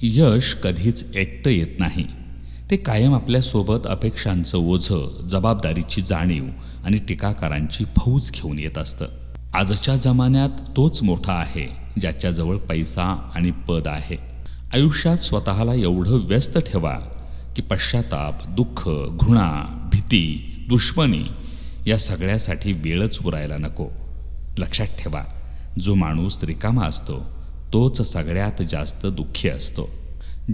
यश कधीच एकटं येत नाही. ते कायम आपल्यासोबत अपेक्षांचं ओझं जबाबदारीची जाणीव आणि टीकाकारांची फौज घेऊन येत असतं. आजच्या जमान्यात तोच मोठा आहे ज्याच्याजवळ पैसा आणि पद आहे. आयुष्यात स्वतःला एवढं व्यस्त ठेवा की पश्चाताप दुःख घृणा भीती दुश्मनी या सगळ्यासाठी वेळच उरायला नको. लक्षात ठेवा जो माणूस रिकामा असतो तोच सगळ्यात जास्त दुःखी असतो.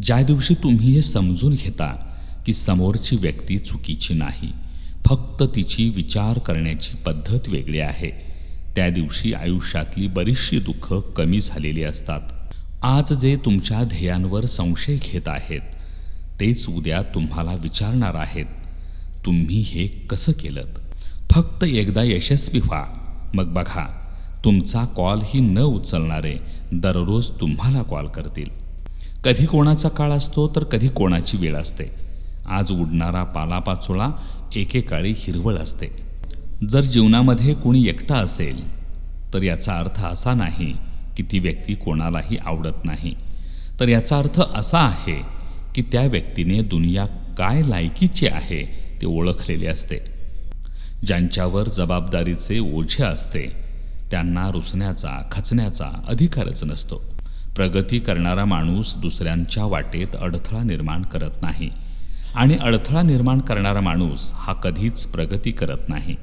ज्या दिवशी तुम्ही हे समजून घेता की समोरची व्यक्ती चुकीची नाही फक्त तिची विचार करण्याची पद्धत वेगळी आहे त्या दिवशी आयुष्यातली बरीचशी दुःखं कमी झालेली असतात. आज जे तुमच्या ध्येयांवर संशय घेत आहेत तेच उद्या तुम्हाला विचारणार आहेत तुम्ही हे कसं केलं फक्त एकदा यशस्वी व्हा. मग बघा तुमचा कॉल ही न उचलणारे दररोज तुम्हाला कॉल करतील. कधी कोणाचा काळ असतो तर कधी कोणाची वेळ असते. आज उडणारा पालापाचोळा एकेकाळी हिरवळ असते. जर जीवनामध्ये कोणी एकटा असेल तर याचा अर्थ असा नाही की ती व्यक्ती कोणालाही आवडत नाही. तर याचा अर्थ असा आहे की त्या व्यक्तीने दुनिया काय लायकीची आहे ते ओळखलेले असते. ज्यांच्यावर जबाबदारीचे ओझे असते त्यांना रुसण्याचा खचण्याचा अधिकारच नसतो. प्रगती करणारा माणूस दुसऱ्यांच्या वाटेत अडथळा निर्माण करत नाही आणि अडथळा निर्माण करणारा माणूस हा कधीच प्रगती करत नाही.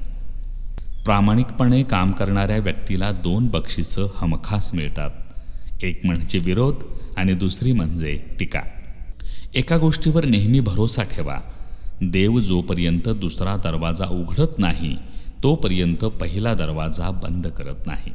प्रामाणिकपणे काम करणाऱ्या व्यक्तीला दोन बक्षिसं हमखास मिळतात. एक म्हणजे विरोध आणि दुसरी म्हणजे टीका. एका गोष्टीवर नेहमी भरोसा ठेवा. देव जोपर्यंत दुसरा दरवाजा उघडत नाही तोपर्यंत पहिला दरवाजा बंद करत नाही.